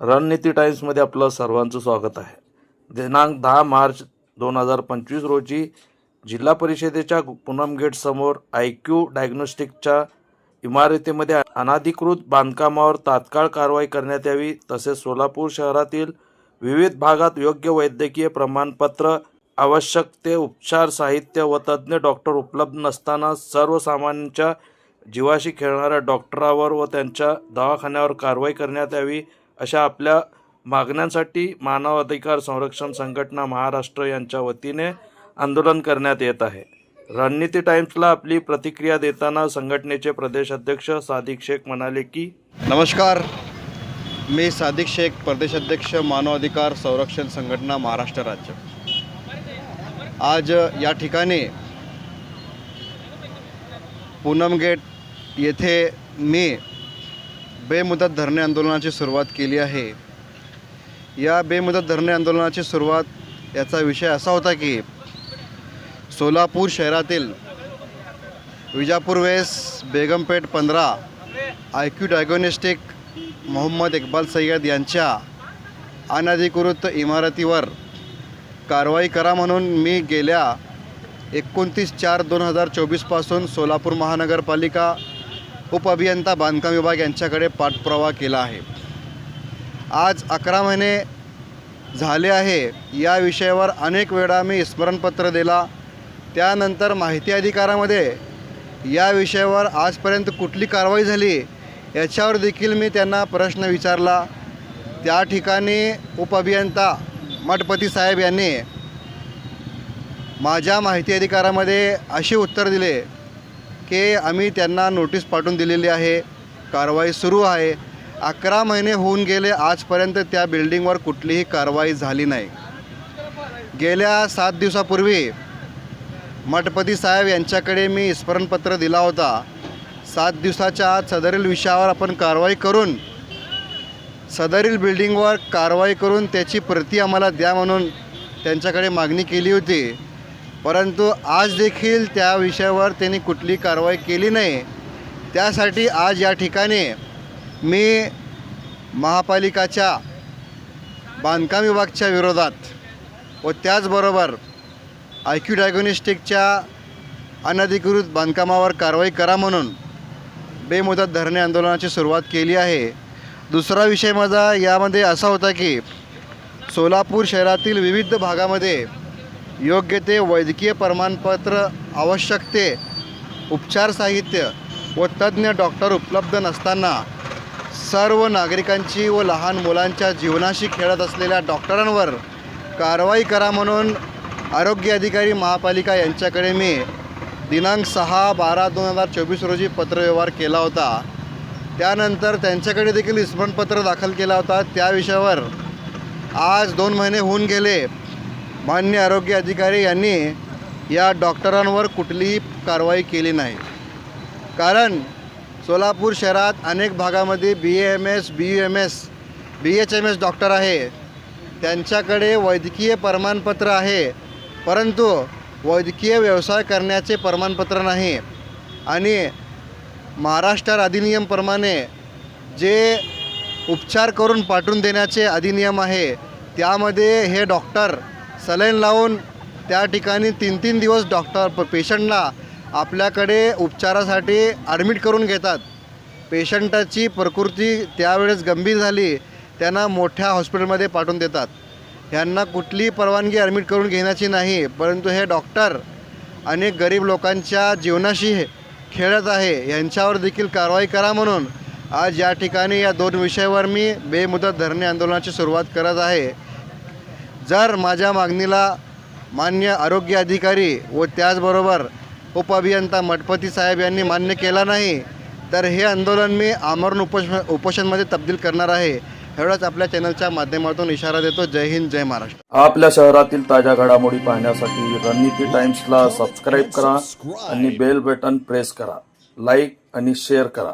रणनीती टाईम्समध्ये आपलं सर्वांचं स्वागत आहे. दिनांक दहा मार्च दोन हजार पंचवीस रोजी जिल्हा परिषदेच्या पूनम गेटसमोर आय क्यू डायग्नोस्टिकच्या इमारतीमध्ये अनाधिकृत बांधकामावर तात्काळ कारवाई करण्यात यावी तसेच सोलापूर शहरातील विविध भागात योग्य वैद्यकीय प्रमाणपत्र आवश्यक ते उपचार साहित्य व तज्ज्ञ डॉक्टर उपलब्ध नसताना सर्वसामान्यांच्या जीवाशी खेळणाऱ्या डॉक्टरावर व त्यांच्या दवाखान्यावर कारवाई करण्यात यावी अशा आपल्या मागण्यांसाठी मानवाधिकार संरक्षण संघटना महाराष्ट्र यांच्या वतीने आंदोलन करण्यात येत आहे. रणनीती टाइम्सला आपली प्रतिक्रिया देताना संघटनेचे प्रदेश अध्यक्ष सादिक शेख म्हणाले की नमस्कार. मी सादिक शेख प्रदेशाध्यक्ष मानवाधिकार संरक्षण संघटना महाराष्ट्र राज्य. आज या ठिकाणी पूनम गेट येथे मी बेमुदत धरणे आंदोलनाची सुरुवात केली आहे. या बेमुदत धरणे आंदोलनाची सुरुवात याचा विषय असा होता की सोलापूर शहरातील विजापूर वेस बेगमपेठ पंधरा I Q diagnostic Mohammed Iqbal Sayyed यांच्या अनधिकृत इमारतीवर कारवाई करा म्हणून मी गेल्या एकोणतीस चार दोन हजार चोवीसपासून सोलापूर महानगरपालिका उपअभियंता बांधकाम विभाग यांच्याकडे पाठपुरावा केला आहे. आज अकरा महिने झाले आहे. या विषयावर अनेक वेळा मी स्मरणपत्र दिला. त्यानंतर माहिती अधिकारामध्ये या विषयावर आजपर्यंत कुठली कारवाई झाली याच्यावर देखील मी त्यांना प्रश्न विचारला. त्या ठिकाणी उपअभियंता मठपती साहेब यांनी माझ्या माहिती अधिकारामध्ये असे उत्तर दिले की आम्ही त्यांना नोटीस पाठवून दिलेली आहे. कारवाई सुरू आहे. अकरा महिने होऊन गेले आजपर्यंत त्या बिल्डिंगवर कुठलीही कारवाई झाली नाही. गेल्या सात दिवसापूर्वी मठपती साहेब यांच्याकडे मी स्मरणपत्र दिला होता. सात दिवसाच्या आत सदरील विषयावर आपण कारवाई करून सदरील बिल्डिंगवर कारवाई करून त्याची प्रती आम्हाला द्या म्हणून त्यांच्याकडे मागणी केली होती. परंतु आज देखील त्या विषयावर त्यांनी कुठली कारवाई केली नाही. त्यासाठी आज या ठिकाणी मी महापालिकाच्या बांधकाम विभागच्या विरोधात व त्याचबरोबर आयक्यू डायग्नोस्टिकच्या अनधिकृत बांधकामावर कारवाई करा म्हणून बेमुदत धरणे आंदोलनाची सुरुवात केली आहे. दुसरा विषय माझा यामध्ये असा होता की सोलापूर शहरातील विविध भागामध्ये योग्य ते वैद्यकीय प्रमाणपत्र आवश्यक ते उपचार साहित्य व तज्ज्ञ डॉक्टर उपलब्ध नसताना सर्व नागरिकांची व लहान मुलांच्या जीवनाशी खेळत असलेल्या डॉक्टरांवर कारवाई करा म्हणून आरोग्य अधिकारी महापालिका यांच्याकडे मी दिनांक सहा बारा दोन हजार चोवीस रोजी पत्रव्यवहार केला होता. त्यानंतर त्यांच्याकडे देखील स्मरणपत्र दाखल केला होता. त्या विषयावर आज दोन महिने होऊन गेले. मान्य आरोग्य अधिकारी यांनी या डॉक्टरांवर कुठलीही कारवाई केली नाही. कारण सोलापूर शहरात अनेक भागामध्ये B M S B U M S B H M S doctor आहे. त्यांच्याकडे वैद्यकीय प्रमाणपत्र आहे परंतु वैद्यकीय व्यवसाय करण्याचे प्रमाणपत्र नाही. आणि महाराष्ट्र अधिनियमप्रमाणे जे उपचार करून पाठवून देण्याचे अधिनियम आहे त्यामध्ये हे डॉक्टर सलाईन लावून त्या ठिकाणी तीन तीन दिवस डॉक्टर प पेशंटला आपल्याकडे उपचारासाठी ॲडमिट करून घेतात. पेशंटाची प्रकृती त्यावेळेस गंभीर झाली त्यांना मोठ्या हॉस्पिटलमध्ये पाठवून देतात. ह्यांना कुठली परवानगी ॲडमिट करून घेण्याची नाही परंतु हे डॉक्टर अनेक गरीब लोकांच्या जीवनाशी खेळत आहे यांच्यावर देखील कारवाई करा म्हणून आज या ठिकाणी या दोन विषयावर मी बेमुदत धरणे आंदोलनाची सुरुवात करत आहे. जर माझ्या मागणीला मान्य आरोग्य अधिकारी व त्याचबरोबर उपअभियंता मठपती साहेब यांनी मान्य केला नाही तर हे आंदोलन मी आमरण उपोष उपोषणमध्ये तब्दील करणार आहे. एवढाच आपल्या चॅनलच्या माध्यमातून इशारा देतो. जय हिंद जय महाराष्ट्र. आपल्या शहरातील ताज्या घडामोडी पाहण्यासाठी रणनीती टाइम्सला सबस्क्राईब करा आणि बेल बटन प्रेस करा. लाईक आणि शेअर करा.